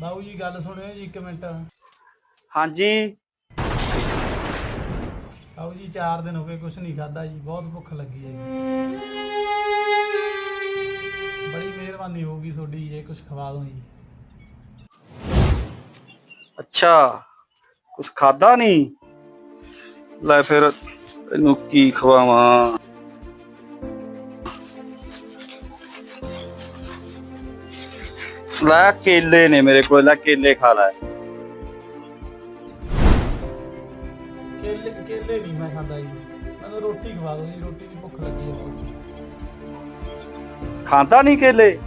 ਬਾਬੂ ਜੀ ਗੱਲ ਸੁਣਿਓ ਜੀ ਇੱਕ ਮਿੰਟ। ਹਾਂਜੀ। ਬਾਬੂ ਜੀ 4 ਦਿਨ ਹੋ ਗਏ ਕੁਝ ਨਹੀਂ ਖਾਦਾ ਜੀ ਬਹੁਤ ਭੁੱਖ ਲੱਗੀ ਹੈ ਜੀ। ਬੜੀ ਮਿਹਰਬਾਨੀ ਹੋਊਗੀ ਤੁਹਾਡੀ ਜੇ ਕੁਝ ਖਵਾ ਦੋ ਜੀ। ਅੱਛਾ ਕੁਛ ਖਾਦਾ ਨਹੀਂ? ਲੈ ਫਿਰ ਇਹਨੂੰ ਕੀ ਖਵਾਵਾਂ? ਲੈ ਕੇਲੇ ਨੇ ਮੇਰੇ ਕੋਲ ਲੈ ਕੇਲੇ ਖਾ ਲੈ। ਕੇਲੇ ਕੇਲੇ ਨਹੀਂ ਮੈਂ ਖਾਂਦਾ ਜੀ। ਮੈਨੂੰ ਰੋਟੀ ਖਵਾ ਦਿਓ ਜੀ ਰੋਟੀ ਦੀ ਭੁੱਖ ਲੱਗੀ ਹੈ ਬਹੁਤ ਖਾਂਦਾ ਨਹੀਂ ਕੇਲੇ?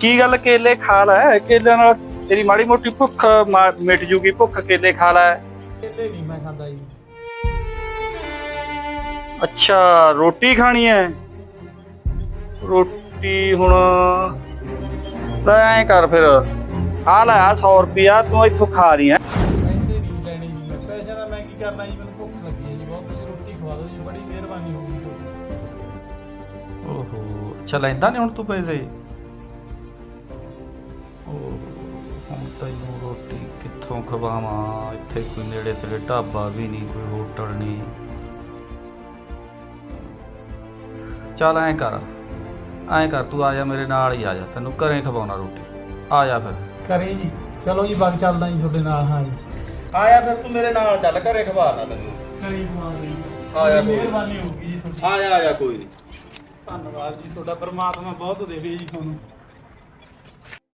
ਕੀ ਗੱਲ ਕੇਲੇ ਖਾ ਲੈ? ਕੇਲੇ ਨਾਲ ਤੇਰੀ ਮਾੜੀ ਮੋਟੀ ਭੁੱਖ ਮਾ- ਮਿਟ ਜੂਗੀ ਭੁੱਖ ਕੇਲੇ ਖਾ ਲੈ। ਕੇਲੇ ਨਹੀਂ ਮੈਂ ਖਾਂਦਾ ਜੀ। ਅੱਛਾ ਰੋਟੀ ਖਾਣੀ ਹੈ। ਰੋਟੀ ਹੁਣ ਲੈ ਐਂ ਕਰ ਫਿਰ। ਆ ਲੈ ਆ 100 ਰੁਪਿਆ ਤੂੰ ਇੱਥੋਂ ਖਾ ਰਹੀ ਹੈ ਪੈਸੇ ਨਹੀਂ ਲੈਣੇ ਜੀ। ਪੈਸੇ ਦਾ ਮੈਂ ਕੀ ਕਰਨਾ ਜੀ? ਮੈਨੂੰ ਭੁੱਖ ਲੱਗੀ ਹੈ ਜੀ ਬਹੁਤ। ਤੁਸੀਂ ਰੋਟੀ ਖਵਾ ਦਿਓ ਜੀ ਬੜੀ ਮਿਹਰਬਾਨੀ ਹੋਊਗੀ ਤੁਹਾਡੀ। ਓਹੋ ਅੱਛਾ ਲੈਂਦਾ ਨਹੀਂ ਹੁਣ ਤੂੰ ਪੈਸੇ? ਓਹ ਹੁਣ ਤੈਨੂੰ ਰੋਟੀ ਕਿੱਥੋਂ ਖਵਾਵਾਂ? ਇੱਥੇ ਕੋਈ ਨੇੜੇ ਤੇੜੇ ਢਾਬਾ ਵੀ ਨਹੀਂ ਕੋਈ ਹੋਟਲ ਨਹੀਂ। ਚੱਲ ਐਂ ਕਰ। ਐਂ ਕਰ ਤੂੰ ਆ ਜਾ ਮੇਰੇ ਨਾਲ ਹੀ ਆ ਜਾ ਤੈਨੂੰ ਘਰੇ ਖਵਾਉਣਾ ਰੋਟੀ। ਆ ਜਾ ਫਿਰ। ਕਰੇ ਜੀ। ਚਲੋ ਜੀ ਬਾਗ ਚੱਲਦਾ ਜੀ ਤੁਹਾਡੇ ਨਾਲ ਹਾਂ ਜੀ। ਆ ਜਾ ਫਿਰ ਤੂੰ ਮੇਰੇ ਨਾਲ ਚੱਲ ਘਰੇ ਖਵਾਣਾ ਤੈਨੂੰ ਕਰੀ ਖਵਾ ਦਿਓ ਜੀ। ਆ ਜਾ ਕੋਈ। ਮਿਹਰਬਾਨੀ ਹੋਊਗੀ ਜੀ ਤੁਹਾਡੀ। ਆ ਜਾ ਆ ਜਾ ਕੋਈ ਨਹੀਂ ਧੰਨਵਾਦ ਜੀ ਤੁਹਾਡਾ ਪਰਮਾਤਮਾ ਬਹੁਤ ਦੇਵੇ ਜੀ ਤੁਹਾਨੂੰ।